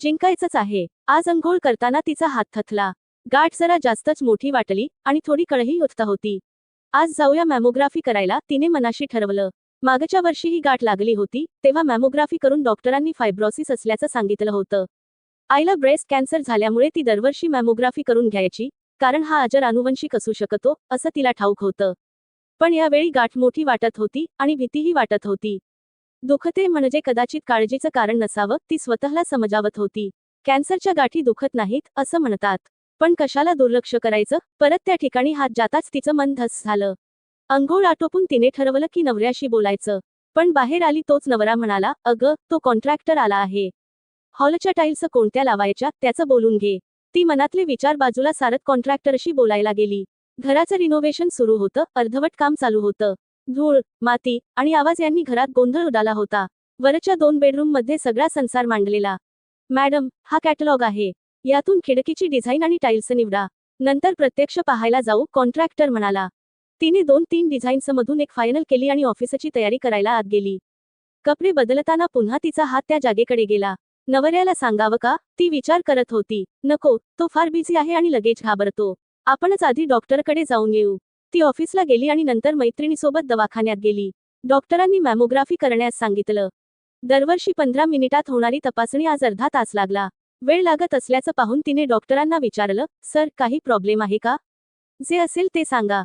जिंकायचंच आहे. आज अंघोळ करताना तिचा हात थकला. गाठ जरा जास्तच मोठी वाटली आणि थोडी कळही उत्त होती. आज जाऊया मॅमोग्राफी करायला तिने मनाशी ठरवलं. मागच्या वर्षी ही गाठ लागली होती तेव्हा मॅमोग्राफी करून डॉक्टरांनी फायब्रॉसिस असल्याचं सांगितलं होतं. आईला ब्रेस्ट कॅन्सर झाल्यामुळे ती दरवर्षी मॅमोग्राफी करून घ्यायची कारण हा आजार अनुवंशिक असू शकतो असं तिला ठाऊक होतं. पण यावेळी गाठ मोठी वाटत होती आणि भीतीही वाटत होती. दुखते म्हणजे कदाचित काळजीचं कारण नसावं ती स्वतःला समजावत होती. कॅन्सरच्या गाठी दुखत नाहीत असं म्हणतात. पण कशाला दुर्लक्ष करायचं? परत त्या ठिकाणी हात जाताच तिचं मन धस झालं. अंघोळ आटोपून तिने ठरवलं की नवऱ्याशी बोलायचं. पण बाहेर आली तोच नवरा म्हणाला अगं तो कॉन्ट्रॅक्टर आला आहे. हॉलच्या टाईल्स कोणत्या लावायच्या त्याचं बोलून घे. ती मनातले विचार बाजूला सारत कॉन्ट्रॅक्टरशी बोलायला गेली. घराचं रिनोव्हेशन सुरू होतं अर्धवट काम चालू होतं. धूळ माती आणि आवाज यांनी घरात गोंधळ उडाला होता. वरच्या दोन बेडरूममध्ये सगळा संसार मांडलेला. मॅडम हा कॅटलॉग आहे. यातून खिडकीची डिझाईन आणि टाईल्स निवडा. नंतर प्रत्यक्ष पाहायला जाऊ कॉन्ट्रॅक्टर म्हणाला. तिने दोन तीन डिझाईन्स मधून एक फायनल केली आणि ऑफिसची तयारी करायला आत गेली. कपडे बदलताना पुन्हा तिचा हात त्या जागेकडे गेला. नवऱ्याला सांगावं का? ती विचार करत होती. नको तो फार बिझी आहे आणि लगेच घाबरतो. आपणच आधी डॉक्टरकडे जाऊन येऊ. ती ऑफिसला गेली आणि नंतर मैत्रिणीसोबत दवाखान्यात गेली. डॉक्टरांनी मॅमोग्राफी करण्यास सांगितलं. दरवर्षी पंधरा मिनिटात होणारी तपासणी आज अर्धा तास लागला. वेळ लागत असल्याचं पाहून तिने डॉक्टरांना विचारलं सर काही प्रॉब्लेम आहे का? जे असेल ते सांगा.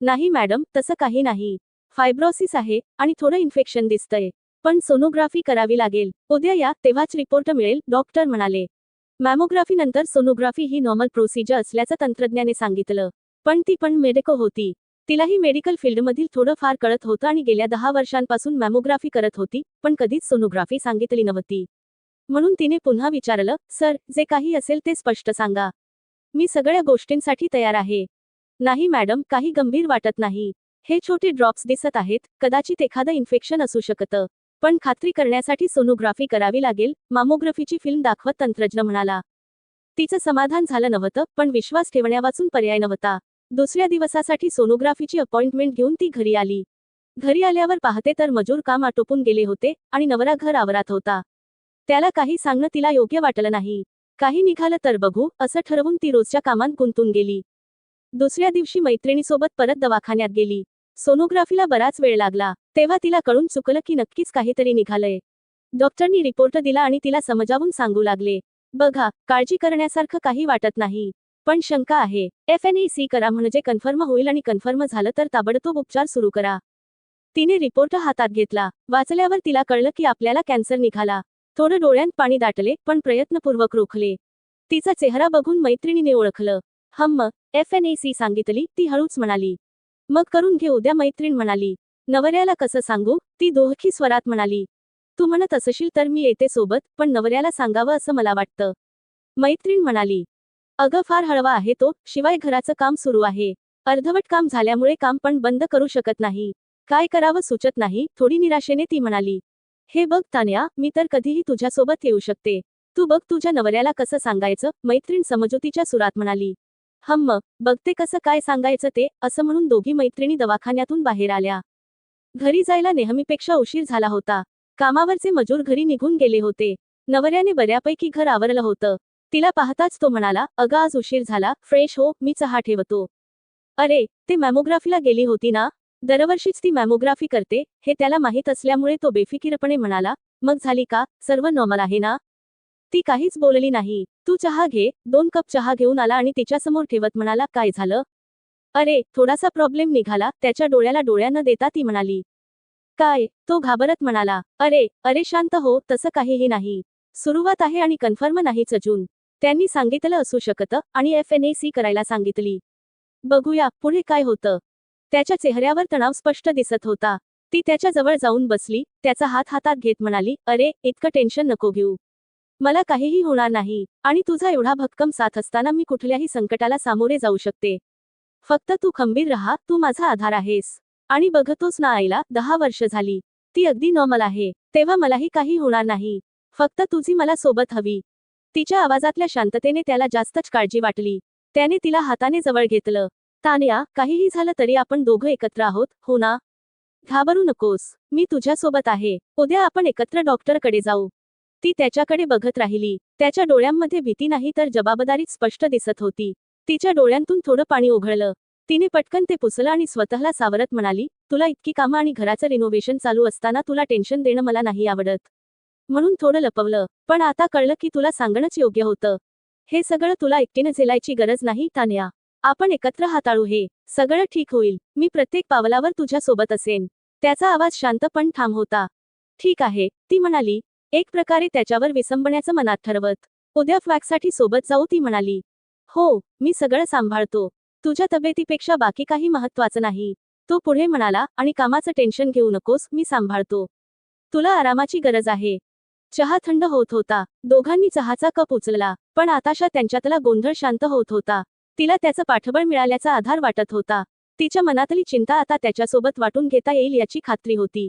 नाही मॅडम तसं काही नाही. फायब्रोसिस आहे आणि थोडं इन्फेक्शन दिसतंय. पण सोनोग्राफी करावी लागेल. उद्या या तेव्हाच रिपोर्ट मिळेल डॉक्टर म्हणाले. मॅमोग्राफी नंतर सोनोग्राफी ही नॉर्मल प्रोसिजर असल्याचं तंत्रज्ञाने सांगितलं. पण ती पण मेडिको होती. तिलाही मेडिकल फील्डमधील थोडं फार कळत होतं आणि गेल्या दहा वर्षांपासून मॅमोग्राफी करत होती पण कधीच सोनोग्राफी सांगितली नव्हती. म्हणून तिने पुन्हा विचारलं सर जे काही असेल ते स्पष्ट सांगा. मी सगळ्या गोष्टींसाठी तयार आहे. नाही मॅडम काही गंभीर वाटत नाही. हे छोटे ड्रॉप्स दिसत आहेत कदाचित एखादं इन्फेक्शन असू शकतं. पण खात्री करण्यासाठी सोनोग्राफी करावी लागेल मामोग्राफीची फिल्म दाखवत तंत्रज्ञ म्हणाला. तिचं समाधान झालं नव्हतं पण विश्वास ठेवण्यावाचून पर्याय नव्हता. दुसऱ्या दिवसासाठी सोनोग्राफीची अपॉइंटमेंट घेऊन ती घरी आली. घरी आल्यावर पाहते तर मजूर काम आटोपून गेले होते आणि नवरा घर आवरात होता. त्याला काही सांगणं तिला योग्य वाटलं नाही. काही निघालं तर बघू असं ठरवून ती रोजच्या कामात गुंतून गेली. दुसऱ्या दिवशी मैत्रिणीसोबत परत दवाखान्यात गेली. सोनोग्राफीला बराच वेळ लागला. तेव्हा तिला कळून चुकलं की नक्कीच काहीतरी निघालंय. डॉक्टरनी रिपोर्ट दिला आणि तिला समजावून सांगू लागले. बघा काळजी करण्यासारखं काही वाटत नाही. पण शंका आहे. एफ एन सी करा म्हणजे कन्फर्म होईल आणि कन्फर्म झालं तर ताबडतोब उपचार सुरू करा. तिने रिपोर्ट हातात घेतला. वाचल्यावर तिला कळलं की आपल्याला कॅन्सर निघाला. थोडं डोळ्यांत पाणी दाटले पण प्रयत्नपूर्वक रोखले. तिचा चेहरा बघून मैत्रिणीने ओळखलं. हम्म एफ एन सी सांगितली ती हळूच म्हणाली. मग करून घे उद्या मैत्रीण म्हणाली. नवऱ्याला कसं सांगू? ती दोहखी स्वरात म्हणाली. तू म्हणत असशील तर मी येते सोबत पण नवऱ्याला सांगावं असं मला वाटतं. मैत्रीण म्हणाली. अगं फार हळवा आहे तो. शिवाय घराचं काम सुरू आहे. अर्धवट काम झाल्यामुळे काम पण बंद करू शकत नाही. काय करावं सुचत नाही. थोडी निराशेने ती म्हणाली. हे बघ तान्या मी तर कधीही तुझ्यासोबत येऊ शकते. तू बघ तुझ्या नवऱ्याला कसं सांगायचं. मैत्रीण समजुतीच्या सुरात म्हणाली. हम्म बघते कसं काय सांगायचं ते असं म्हणून दोघी मैत्रिणी दवाखान्यातून बाहेर आल्या. घरी जायला नेहमीपेक्षा उशीर झाला होता. कामावरचे मजूर घरी निघून गेले होते. नवऱ्याने बऱ्यापैकी घर आवरलं होतं. तिला पाहताच तो म्हणाला अगं आज उशीर झाला फ्रेश हो मी चहा ठेवतो. अरे ते मॅमोग्राफीला गेली होती ना? दरवर्षीच ती मॅमोग्राफी करते हे त्याला माहीत असल्यामुळे तो बेफिकीरपणे म्हणाला मग झाली का? सर्व नॉर्मल आहे ना? ती काहीच बोलली नाही. तू चहा घे दोन कप चहा घेऊन आला आणि तिच्यासमोर ठेवत म्हणाला काय झालं? अरे थोडासा प्रॉब्लेम निघाला त्याच्या डोळ्याला डोळ्या न देता ती म्हणाली. काय? तो घाबरत म्हणाला अरे अरे शांत हो तसं काहीही नाही. सुरुवात आहे आणि कन्फर्म नाहीच अजून. त्यांनी सांगितलं असू शकतं आणि एफ एन ए सी करायला सांगितली. बघूया पुढे काय होतं. त्याच्या चेहऱ्यावर तणाव स्पष्ट दिसत होता. ती त्याच्याजवळ जाऊन बसली त्याचा हात हातात घेत म्हणाली अरे इतकं टेन्शन नको घेऊ. मला काहीही होणार नाही आणि तुझा एवढा भक्कम साथ असताना मी कुठल्याही संकटाला सामोरे जाऊ शकते. फक्त तू खंबीर राहा तू माझा आधार आहेस. आणि बघतोस ना आईला दहा वर्ष झाली. ती अगदी नॉर्मल आहे. तेव्हा मलाही काही होणार नाही. फक्त तुझी मला सोबत हवी. तिच्या आवाजातल्या शांततेने त्याला जास्तच काळजी वाटली. त्याने तिला हाताने जवळ घेतलं. तान्या काहीही झालं तरी आपण दोघं एकत्र आहोत हो ना? घाबरू नकोस. मी तुझ्यासोबत आहे. उद्या आपण एकत्र डॉक्टरकडे जाऊ. ती त्याच्याकडे बघत राहिली. त्याच्या डोळ्यांमध्ये भीती नाही तर जबाबदारी स्पष्ट दिसत होती. तिच्या डोळ्यांतून थोडं पाणी उघडलं तिने पटकन ते पुसलं आणि स्वतःला सावरत म्हणाली तुला इतकी कामं आणि घराचं रिनोव्हेशन चालू असताना तुला टेन्शन देणं मला नाही आवडत. म्हणून थोडं लपवलं. पण आता कळलं की तुला सांगणंच योग्य होतं. हे सगळं तुला एकटीनं झेलायची गरज नाही तान्या. आपण एकत्र हाताळू हे. सगळं ठीक होईल. मी प्रत्येक पावलावर तुझ्या सोबत असेन. त्याचा आवाज शांत पण ठाम होता. ठीक आहे ती म्हणाली. एक प्रकारे त्याच्यावर विसंबण्याचं मनात ठरवत. उद्या फ्लॅगसाठी सोबत जाऊ ती म्हणाली. हो मी सगळं सांभाळतो. तुझ्या तब्येतीपेक्षा बाकी काही महत्वाचं नाही. तो पुढे म्हणाला आणि कामाचं टेन्शन घेऊ नकोस मी सांभाळतो. तुला आरामाची गरज आहे. चहा थंड होत होता. दोघांनी चहाचा कप उचलला पण आताशा त्यांच्यातला गोंधळ शांत होत होता. तिला त्याचं पाठबळ मिळाल्याचा आधार वाटत होता. तिच्या मनातली चिंता आता त्याच्यासोबत वाटून घेता येईल याची खात्री होती.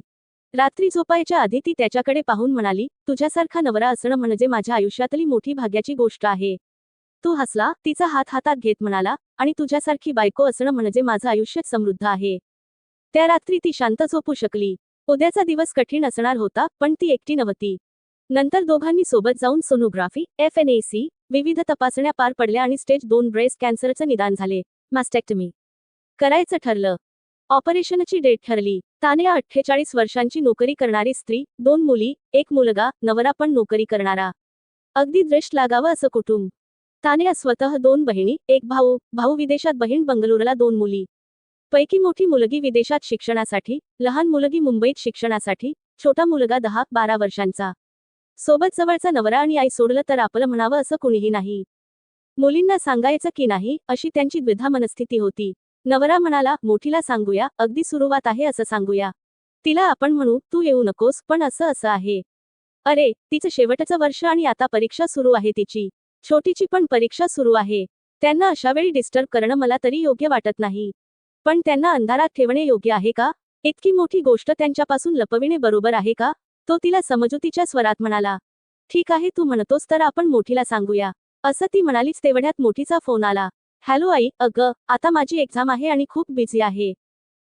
रात्री झोपायच्या आधी ती त्याच्याकडे पाहून म्हणाली तुझ्यासारखा नवरा असणं म्हणजे माझ्या आयुष्यातली मोठी भाग्याची गोष्ट आहे. तो हसला तिचा हात हातात घेत म्हणाला आणि तुझ्यासारखी बायको असणं म्हणजे माझं आयुष्य समृद्ध आहे. त्या रात्री ती शांत झोपू शकली. उद्याचा दिवस कठीण असणार होता पण ती एकटी नव्हती. नंतर दोघांनी सोबत जाऊन sonography F N A C विविध तपासण्या पार पडल्या आणि स्टेज दोन ब्रेस्ट कॅन्सरचं निदान झाले. मॅस्टेक्टमी. करायचं ठरलं. ऑपरेशनची डेट ठरली. तान्या अठ्ठेचाळीस वर्षांची नोकरी करणारी स्त्री दोन मुली एक मुलगा नवरा पण नोकरी करणारा. अगदी दृष्ट लागावं असं कुटुंब. तान्या स्वतः दोन बहिणी एक भाऊ भाऊ विदेशात बहीण बंगलोरला दोन मुली. पैकी मोठी मुलगी विदेशात शिक्षणासाठी लहान मुलगी मुंबईत शिक्षणासाठी छोटा मुलगा दहा बारा वर्षांचा. सोबत जवळचा नवरा आणि आई सोडलं तर आपलं म्हणावं असं कुणीही नाही. मुलींना सांगायचं की नाही अशी त्यांची द्विधा मनस्थिती होती. नवरा म्हणाला मोठीला सांगूया अगदी सुरुवात आहे असं सांगूया. तिला आपण म्हणू तू येऊ नकोस पण असं असं आहे. अरे तिचं शेवटचं वर्ष आणि आता परीक्षा सुरू आहे तिची. छोटीची पण परीक्षा सुरू आहे. त्यांना अशावेळी डिस्टर्ब करणं मला तरी योग्य वाटत नाही. पण त्यांना अंधारात ठेवणे योग्य आहे का? इतकी मोठी गोष्ट त्यांच्यापासून लपविणे बरोबर आहे का? तो तिला समजुतीच्या स्वरात म्हणाला ठीक आहे तू म्हणतोस तर आपण मोठीला सांगूया. असं ती म्हणालीच तेवढ्यात मोठीचा फोन आला. हॅलो आई अगं आता माझी एक्झाम आहे आणि खूप बिझी आहे.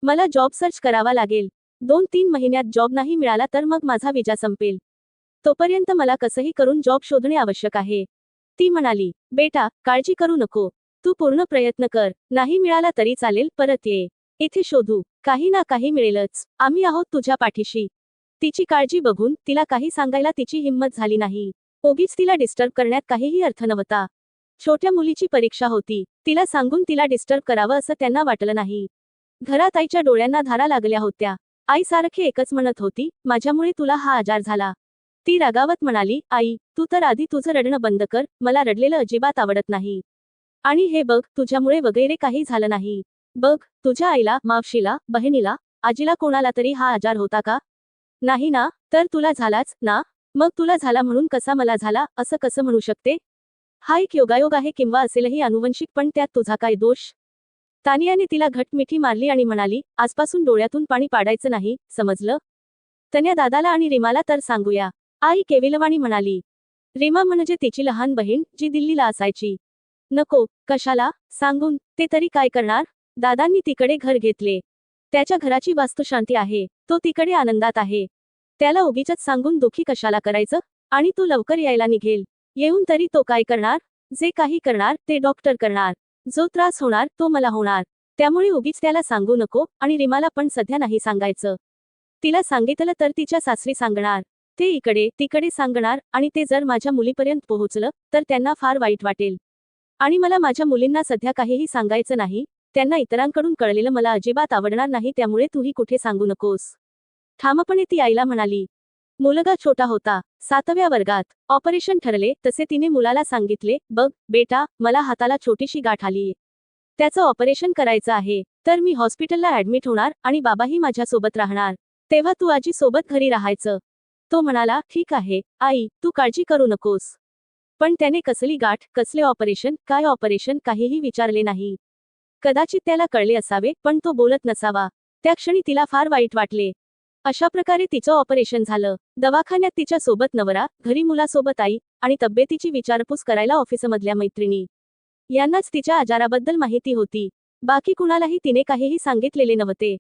मला जॉब सर्च करावा लागेल. दोन तीन महिन्यात जॉब नाही मिळाला तर मग माझा विजा संपेल. तोपर्यंत मला कसंही करून जॉब शोधणे आवश्यक आहे. ती म्हणाली बेटा काळजी करू नको. तू पूर्ण प्रयत्न कर. नाही मिळाला तरी चालेल परत ये. इथे शोधू. काही ना काही मिळेलच. आम्ही आहोत तुझ्या पाठीशी. तिची काळजी बघून तिला काही सांगायला तिची हिंमत झाली नाही. ओगीच तिला डिस्टर्ब करण्यात काहीही अर्थ नव्हता. छोट्या मुलीची परीक्षा होती. तिला सांगून तिला डिस्टर्ब करावं असं त्यांना वाटलं नाही. घरात आईच्या डोळ्यांना धारा लागल्या होत्या. आई सारखी एकच म्हणत होती माझ्यामुळे तुला हा आजार झाला. ती रागावत म्हणाली आई तू तर आधी तुझं रडणं बंद कर. मला रडलेलं अजिबात आवडत नाही. आणि हे बघ तुझ्यामुळे वगैरे काही झालं नाही. बघ तुझ्या आईला मावशीला बहिणीला आजीला कोणाला तरी हा आजार होता का? नाही ना? तर तुला झालाच ना? मग तुला झाला म्हणून कसा मला झाला? असं कसं म्हणू शकते? हा एक योगायोग आहे किंवा असेलही अनुवंशिक पण त्यात तुझा काय दोष? तानियाने तिला घट मिठी मारली आणि म्हणाली आजपासून डोळ्यातून पाणी पाडायचं नाही समजलं? तन्या दादाला आणि रिमाला तर सांगूया. आई केविलवाणी म्हणाली रीमा म्हणजे तिची लहान बहीण जी दिल्लीला असायची. नको कशाला? सांगून ते तरी काय करणार? दादांनी तिकडे घर घेतले. त्याच्या घराची वास्तुशांती आहे तो तिकडे आनंदात आहे. त्याला उगीच सांगून दुखी कशाला करायचं? आणि तो लवकर यायला निघेल. येऊन तरी तो काय करणार? जे काही करणार ते डॉक्टर करणार. जो त्रास होणार तो मला होणार. त्यामुळे उगीच त्याला सांगू नको आणि रिमाला पण सध्या नाही सांगायचं. तिला सांगितलं तर तिच्या सासरी सांगणार. ते इकडे तिकडे सांगणार आणि ते जर माझ्या मुलीपर्यंत पोहोचलं तर त्यांना फार वाईट वाटेल. आणि मला माझ्या मुलींना सध्या काहीही सांगायचं नाही त्यांना इतरांकडून कळलेलं मला अजिबात आवडणार नाही त्यामुळे तूही कुठे सांगू नकोस. ठामपणे ती आईला म्हणाली मुलगा छोटा होता सातव्या वर्गात. ऑपरेशन ठरले तसे तिने मुलाला सांगितले बघ बेटा मला हाताला छोटीशी गाठ आलीये त्याचं ऑपरेशन करायचं आहे तर मी हॉस्पिटलला ऍडमिट होणार आणि बाबाही माझ्यासोबत राहणार. तेव्हा तू आजी सोबत घरी राहायचं. तो म्हणाला ठीक आहे आई तू काळजी करू नकोस. पण त्याने कसली गाठ कसले ऑपरेशन काय ऑपरेशन काहीही विचारले नाही. कदाचित त्याला कळले असावे पण तो बोलत नसावा. त्या क्षणी तिला फार वाईट वाटले. अशा प्रकारे तिचं ऑपरेशन झालं. दवाखान्यात तिच्या सोबत नवरा घरी मुलासोबत आई आणि तब्येतीची विचारपूस करायला ऑफिसमधल्या मैत्रिणी. यांनाच तिच्या आजाराबद्दल माहिती होती. बाकी कुणालाही तिने काहीही सांगितलेले नव्हते.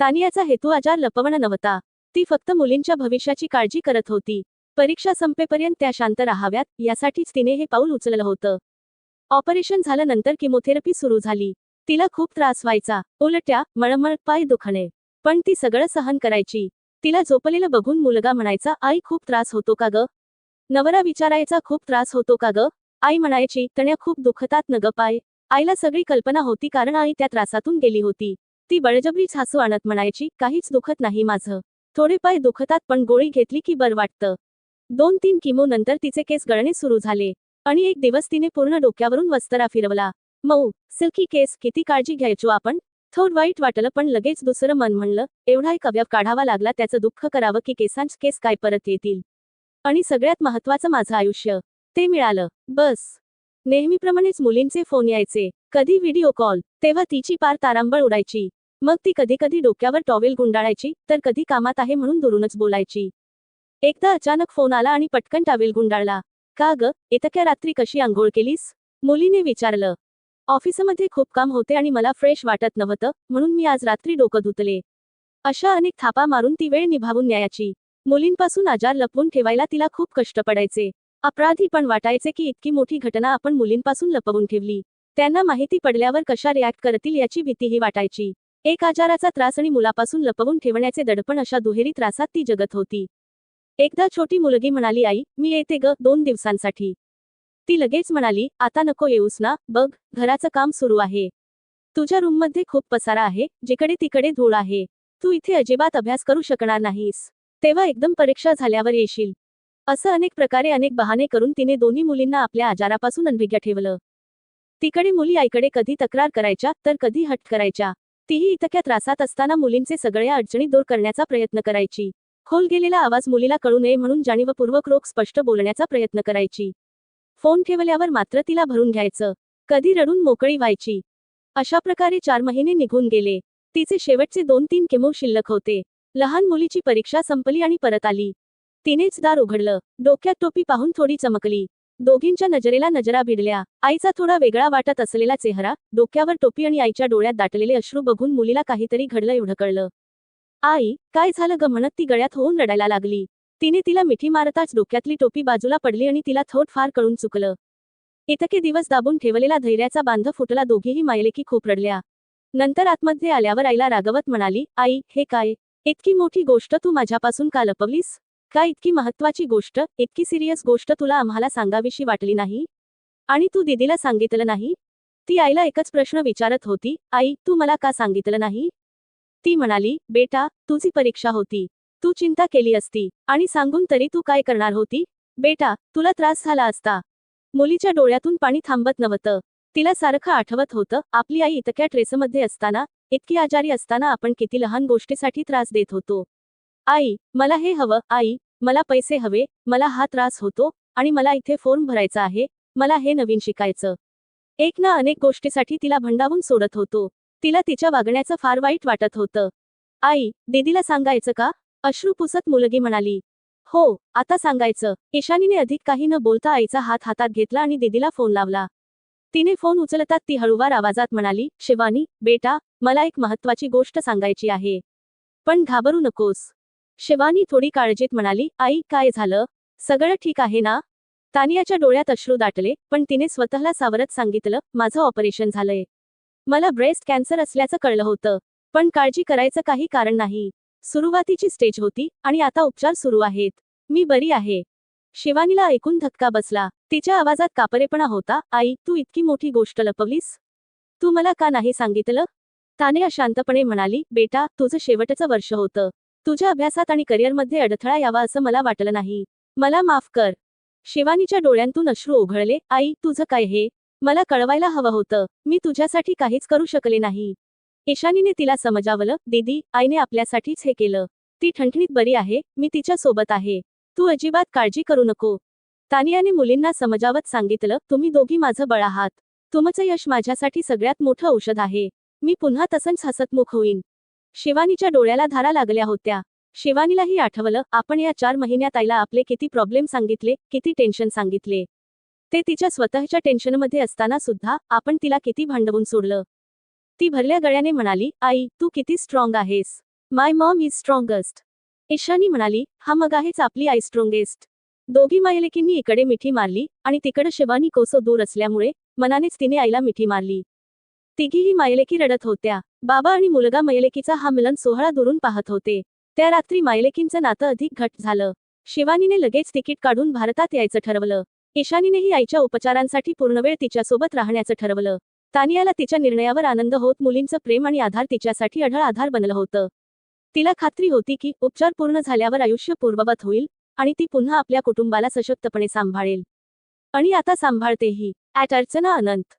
तानियाचा हेतू आजार लपवणं नव्हता. ती फक्त मुलींच्या भविष्याची काळजी करत होती. परीक्षा संपेपर्यंत त्या शांत राहाव्यात यासाठीच तिने हे पाऊल उचललं होतं. ऑपरेशन झाल्यानंतर किमोथेरपी सुरू झाली. तिला खूप त्रास व्हायचा. उलट्या मळमळ पाय दुखणे. पण ती सगळं सहन करायची. तिला झोपलेलं बघून मुलगा म्हणायचा आई खूप त्रास होतो का ग? नवरा विचारायचा खूप त्रास होतो का ग? आई म्हणायची तण्या खूप दुखतात न ग पाय. आईला सगळी कल्पना होती कारण आई त्या त्रासातून गेली होती. ती बळजबरीच हसू आणत म्हणायची काहीच दुखत नाही माझं. थोडे पाय दुखतात पण गोळी घेतली की बरं वाटतं. दोन तीन किमो नंतर तिचे केस गळणे सुरू झाले. आणि एक दिवस तिने पूर्ण डोक्यावरून वस्तरा फिरवला. मऊ सिल्की केस किती काळजी घ्यायचो आपण? थोड वाईट वाटलं पण लगेच दुसरं मन म्हणलं एवढा एक अवयव काढावा लागला त्याचं दुःख करावं की केसांच केस काय परत येतील? आणि सगळ्यात महत्वाचं माझं आयुष्य. ते मिळालं. बस. नेहमीप्रमाणेच मुलींचे फोन यायचे. कधी व्हिडिओ कॉल तेव्हा तिची पार तारांबळ उडायची. मग ती कधी कधी डोक्यावर टॉवेल गुंडाळायची तर कधी कामात आहे म्हणून दुरूनच बोलायची. एकदा अचानक फोन आला आणि पटकन टॉवेल गुंडाळला. का ग इतक्या रात्री कशी आंघोळ केलीस? मुलीने विचारलं. ऑफिसमध्ये खूप काम होते आणि मला फ्रेश वाटत नव्हतं म्हणून मी आज रात्री डोकं धुतले. अशा अनेक थापा मारून ती वेळ निभावून न्यायाची. मुलींपासून आजार लपवून ठेवायला तिला खूप कष्ट पडायचे. अपराधी पण वाटायचे की इतकी मोठी घटना आपण मुलींपासून लपवून ठेवली. त्यांना माहिती पडल्यावर कशा रिॲक्ट करतील याची भीतीही वाटायची. एक आजाराचा त्रास आणि मुलापासून लपवून ठेवण्याचे दडपण अशा दुहेरी त्रासात ती जगत होती. एकदा छोटी मुलगी म्हणाली आई मी येते ग दोन दिवसांसाठी. ती लगेच म्हणाली आता नको येऊस ना बघ घराचं काम सुरू आहे. तुझ्या रूममध्ये खूप पसारा आहे जिकडे तिकडे धूळ आहे. तू इथे अजिबात अभ्यास करू शकणार नाहीस. तेव्हा एकदम परीक्षा झाल्यावर येशील. असं अनेक प्रकारे अनेक बहाने करून तिने दोन्ही मुलींना आपल्या आजारापासून अनभिज्ञ ठेवलं. तिकडे मुली आईकडे कधी तक्रार करायच्या तर कधी हट करायच्या. तीही इतक्या त्रासात असताना मुलींचे सगळ्या अडचणी दूर करण्याचा प्रयत्न करायची. खोल गेलेला आवाज मुलीला कळू नये म्हणून जाणीवपूर्वक रोख स्पष्ट बोलण्याचा प्रयत्न करायची. फोन ठेवल्यावर मात्र तिला भरून घ्यायचं. कधी रडून मोकळी व्हायची. अशा प्रकारे चार महिने निघून गेले. तिचे शेवटचे दोन तीन केमो शिल्लक होते. लहान मुलीची परीक्षा संपली आणि परत आली. तिनेच दार उघडलं. डोक्यात टोपी पाहून थोडी चमकली. दोघींच्या नजरेला नजरा भिडल्या. आईचा थोडा वेगळा वाटत असलेला चेहरा डोक्यावर टोपी आणि आईच्या डोळ्यात दाटलेले अश्रू बघून मुलीला काहीतरी घडलं एवढं कळलं. आई काय झालं ग म्हणत ती गळ्यात होऊन रडायला लागली. तिने तिला मिठी मारताच डोक्यातली टोपी बाजूला पडली आणि तिला थोट फार कळून चुकलं. इतके दिवस दाबून ठेवलेला धैर्याचा बांध फुटला दोघीही मायलेकी खूप रडल्या. नंतर आतमध्ये आल्यावर आईला रागवत म्हणाली आई हे काय? इतकी मोठी गोष्ट तू माझ्यापासून का लपवलीस? का इतकी महत्वाची गोष्ट? इतकी सिरियस गोष्ट तुला आम्हाला सांगावीशी वाटली नाही? आणि तू दिदीला सांगितलं नाही? ती आईला एकच प्रश्न विचारत होती आई तू मला का सांगितलं नाही? ती म्हणाली बेटा तुझी परीक्षा होती. तू चिंता केली असती आणि सांगून तरी तू काय करणार होती? बेटा तुला त्रास झाला असता. मुलीच्या डोळ्यातून पाणी थांबत नव्हतं. तिला सारखं आठवत होतं आपली आई इतक्या ट्रेसमध्ये असताना इतकी आजारी असताना आपण किती लहान गोष्टीसाठी त्रास देत होतो. आई मला हे हवं आई मला पैसे हवे मला हा त्रास होतो आणि मला इथे फॉर्म भरायचा आहे मला हे नवीन शिकायचं. एक ना अनेक गोष्टीसाठी तिला भंडावून सोडत होतो. तिला तिच्या वागण्याचं फार वाईट वाटत होतं. आई दीदीला सांगायचं का? अश्रू पुसत मुलगी म्हणाली हो आता सांगायचं. ईशानीने अधिक काही न बोलता आईचा हात हातात घेतला आणि दीदीला फोन लावला. तिने फोन उचलतात ती हळूवार आवाजात म्हणाली शिवानी बेटा मला एक महत्वाची गोष्ट सांगायची आहे. पण घाबरू नकोस. शिवानी थोडी काळजीत म्हणाली आई काय झालं? सगळं ठीक आहे ना? तानियाच्या डोळ्यात अश्रू दाटले पण तिने स्वतःला सावरत सांगितलं माझं ऑपरेशन झालंय. मला ब्रेस्ट कॅन्सर असल्याचं कळलं होतं. पण काळजी करायचं काही कारण नाही. सुरुवातीची स्टेज होती आणि आता उपचार सुरू आहेत. मी बरी आहे. शिवानीला ऐकून धक्का बसला. तिच्या आवाजात कापरेपणा होता. आई तू इतकी मोठी गोष्ट लपवलीस? तू मला का नाही सांगितलं? ताने अशांतपणे म्हणाली बेटा तुझं शेवटचं वर्ष होतं. तुझ्या अभ्यासात आणि करिअरमध्ये अडथळा यावा असं मला वाटलं नाही. मला माफ कर. शिवानीच्या डोळ्यांतून अश्रू ओघळले. आई तुझं काय हे? मला कळवायला हवं होतं. मी तुझ्यासाठी काहीच करू शकले नाही. ईशानीने तिला समजावलं दीदी आईने आपल्यासाठीच हे केलं. ती ठणठणीत बरी आहे मी तिच्या सोबत आहे. तू अजिबात काळजी करू नको. तानियाने मुलींना समजावत सांगितलं तुम्ही दोघी माझं बळ आहात. तुमचं यश माझ्यासाठी सगळ्यात मोठं औषध आहे. मी पुन्हा तसंच हसतमुख होईन. शिवानीच्या डोळ्याला धारा लागल्या होत्या. शिवानीलाही आठवलं आपण या चार महिन्यात आईला आपले किती प्रॉब्लेम सांगितले किती टेन्शन सांगितले. ते तिच्या स्वतःच्या टेन्शनमध्ये असताना सुद्धा आपण तिला किती भांडवून सोडलं. ती भरल्या गळ्याने म्हणाली आई तू किती स्ट्रॉंग आहेस. My mom is strongest Ishani म्हणाली हा मग आहेच आपली आई स्ट्रॉंगेस्ट दोघी मायलेकींनी इकडे मिठी मारली आणि तिकडं शिवानी कोसो दूर असल्यामुळे मनानेच तिने आईला मिठी मारली. तिघीही मायलेकी रडत होत्या. बाबा आणि मुलगा मायलेकीचा हा मिलन सोहळा दुरून पाहत होते. त्या रात्री मायलेकींचं नातं अधिक घट झालं. शिवानीने लगेच तिकीट काढून भारतात यायचं ठरवलं. ईशानीनेही आईच्या उपचारांसाठी पूर्णवेळ तिच्यासोबत राहण्याचं ठरवलं. तानियाला तिच्या निर्णयावर आनंद होत मुलींचं प्रेम आणि आधार तिच्यासाठी अढळ आधार बनलं होतं. तिला खात्री होती की उपचार पूर्ण झाल्यावर आयुष्य पूर्ववत होईल आणि ती पुन्हा आपल्या कुटुंबाला सशक्तपणे सांभाळेल. आणि आता सांभाळतेही ॲट अर्चना अनंत.